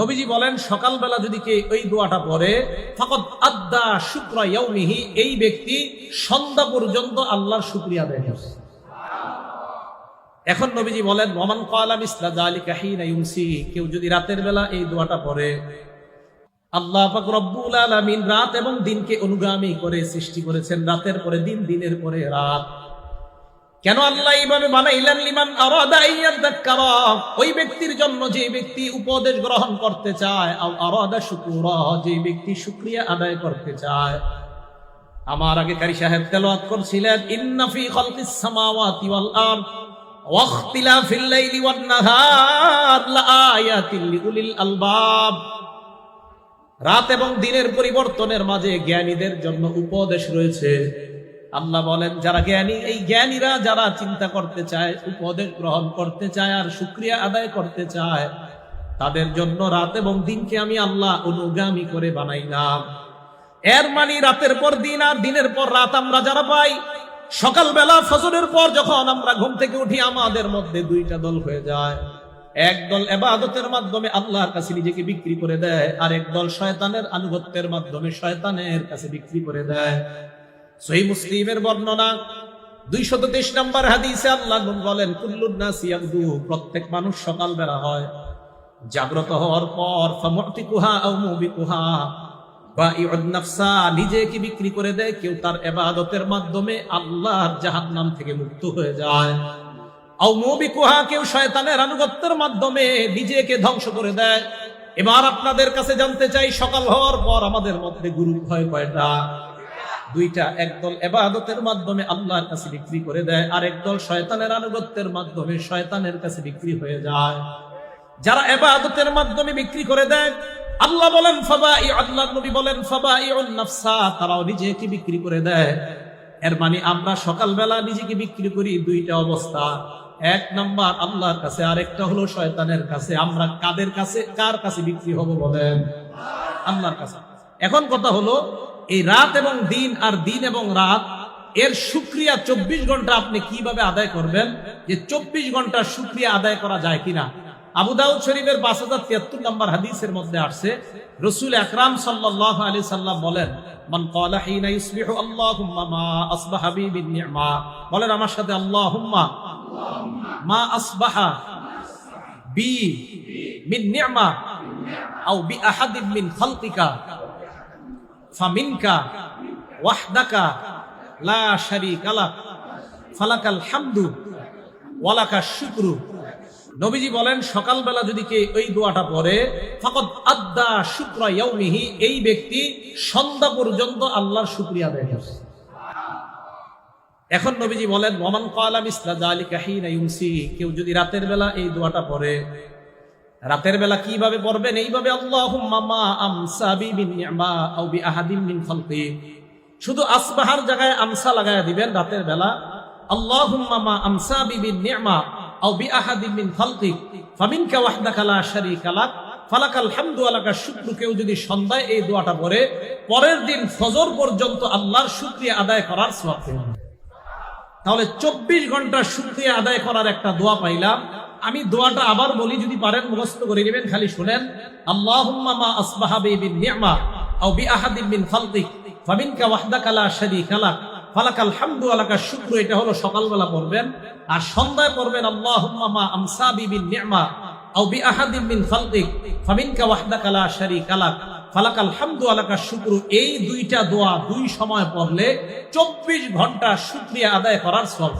নবীজি বলেন, সকালবেলা যদি কে ওই দোয়াটা পড়ে ফকত আদ্দা শুক্র এই ব্যক্তি সন্ধ্যা পর্যন্ত আল্লাহর শুক্রিয়া আদায় এখন নবীজি বলেন মমান কালাম ইসলা জালিকা হিনা ইউমসি কেউ যদি রাতের বেলা এই দোয়াটা পড়ে, আল্লাহ পাক রব্বুল আলামিন রাত এবং দিনকে অনুগামী করে সৃষ্টি করেছেন, রাতের পরে দিন, দিনের পরে রাত। কেন আল্লাহ এইভাবে বানাইলেন? লিমান আরাদা আইয়াদাক্কারা ওই ব্যক্তির জন্য যে ব্যক্তি উপদেশ গ্রহণ করতে চায়, আও আরাদা শুকুরা, যে ব্যক্তি শুকরিয়া আদায় করতে চায়। আমার আগে কারি সাহেব তেলাওয়াত করছিলেন, ইন্না ফি খালকিস সামাওয়াতি ওয়াল আরদ ওয়াখতিলাফিল লাইলি ওয়ান নাহার লাআয়াতিল লিউলিল আলবাব। রাত এবং দিনের পরিবর্তনের মাঝে জ্ঞানীদের জন্য উপদেশ রয়েছে। আল্লাহ বলেন, যারা জ্ঞানী, এই জ্ঞানীরা যারা চিন্তা করতে চায়, উপদেশ গ্রহণ করতে চায় আর শুক্রিয়া আদায় করতে চায়, তাদের জন্য রাত এবং দিনকে আমি আল্লাহ অনুগামী করে বানাইলাম। এর মানে রাতের পর দিন আর দিনের পর রাত আমরা যারা পাই, সকালবেলা ফজরের পর যখন আমরা ঘুম থেকে উঠি, আমাদের মধ্যে দুইটা দল হয়ে যায়। এক দল এবাদতের মাধ্যমে আল্লাহর কাছে নিজেকে বিক্রি করে দেয়, আর এক দল শয়তানের আনুগত্যের মাধ্যমে শয়তানের কাছে বিক্রি করে দেয়। সহি মুসলিমের বর্ণনা দুইশত তেইশ নম্বর হাদিসে আল্লাহ বলেন কুল্লুন্নাসি ইয়াগদু প্রত্যেক মানুষ সকাল বেলা হয়। জাগ্রত হওয়ার পর, ফামুতিকুহা আও মুবিকুহা বা ইউদনাফসা নিজেকে বিক্রি করে দেয়। কেউ তার এবাদতের মাধ্যমে আল্লাহর জাহান্নাম থেকে মুক্ত হয়ে যায়। আও মুবিকুহা কেউ শয়তানের আনুগত্যের মাধ্যমে নিজেকে ধ্বংস করে দেয়। এবার আপনাদের কাছে জানতে চাই, সকাল হওয়ার পর আমাদের মধ্যে গুরু হয় কয়টা? দুইটা একদল এবাদতের মাধ্যমে আল্লাহর কাছে বিক্রি করে দেয়, আর একদল শয়তানের আনুগত্যের মাধ্যমে শয়তানের কাছে বিক্রি হয়ে যায়। যারা এবাদতের মাধ্যমে বিক্রি করে দেয়, আল্লাহ বলেন ফাবা আল্লাহ নবী বলেন ফাবা নাফসা তারাও নিজেকে বিক্রি করে দেয়। এর মানে আমরা সকালবেলা নিজেকে বিক্রি করি দুইটা অবস্থা। এক নাম্বার, আল্লাহর কাছে, আরেকটা হলো শয়তানের কাছে। আমরা কাদের কাছে, কার কাছে বিক্রি হব বলেন? আল্লাহর কাছে। এখন কথা হলো, এই রাত এবং দিন আর দিন এবং রাত, এর সুক্রিয়া চব্বিশ ঘণ্টা আপনি কীভাবে আদায় করবেন, যে চব্বিশ ঘণ্টা সুক্রিয়া আদায় করা যায় কিনা। আবু দাউদ শরীফের পাঁচ হাজার তিয়াত্তর নম্বর হাদিসের মধ্যে আসছে, রসুল আকরাম সাল্লাহ আলী সাল্লাম বলেন মা বলেন, আমার সাথে মা আসবাহা বি মিন বি মিন ফামিনকা, ওয়াহদাকা নবীজি বলেন, সকালবেলা যদি কে ওই দোয়াটা পড়ে ফকত আদ্দা শুক্র ইয়াউমিহি, এই ব্যক্তি সন্ধ্যা পর্যন্ত আল্লাহর শুকরিয়া আদায় এখন নবীজি বলেন ওমান কালাম ইসলা জালিকা হিনা ইউমসি, কেউ যদি রাতের বেলা এই দোয়াটা পড়ে রাতের বেলা কীভাবে পড়বেন? এইভাবে শুধু আসবাহার জায়গায় আমসা লাগায় দিবেন রাতের বেলা। কেউ যদি সন্ধ্যায় এই পরের দিন পর্যন্ত আল্লাহর আদায় করার তাহলে চব্বিশ ঘণ্টা শুক্রিয়া আদায় করার একটা দোয়া পাইলাম। আমি দোয়াটা আবার বলি, যদি পারেন মুখস্থ করে নেবেন, খালি শুনেন। আল্লাহুম্মা মা আসবাহা বিন নি'মা, আও বি আহাদিন মিন খালকিক ফামিনকা ওয়াহদাকা লা শারীকা লাক, ফালাকাল হামদু আলাকা শুকরু, এটা হলো সকালবেলা পড়বেন। আর সন্ধ্যায় পড়বেন, আল্লাহুম্মা মা আমসা বিন নি'মা, আও বি আহাদিন মিন খালকিক ফামিনকা ওয়াহদাকা লা শারীকা লাক, ফালাকাল হামদু আলাকা শুক্রু, এই দুইটা দোয়া দুই সময় পড়লে চব্বিশ ঘণ্টা শুক্রিয়া আদায় করার সব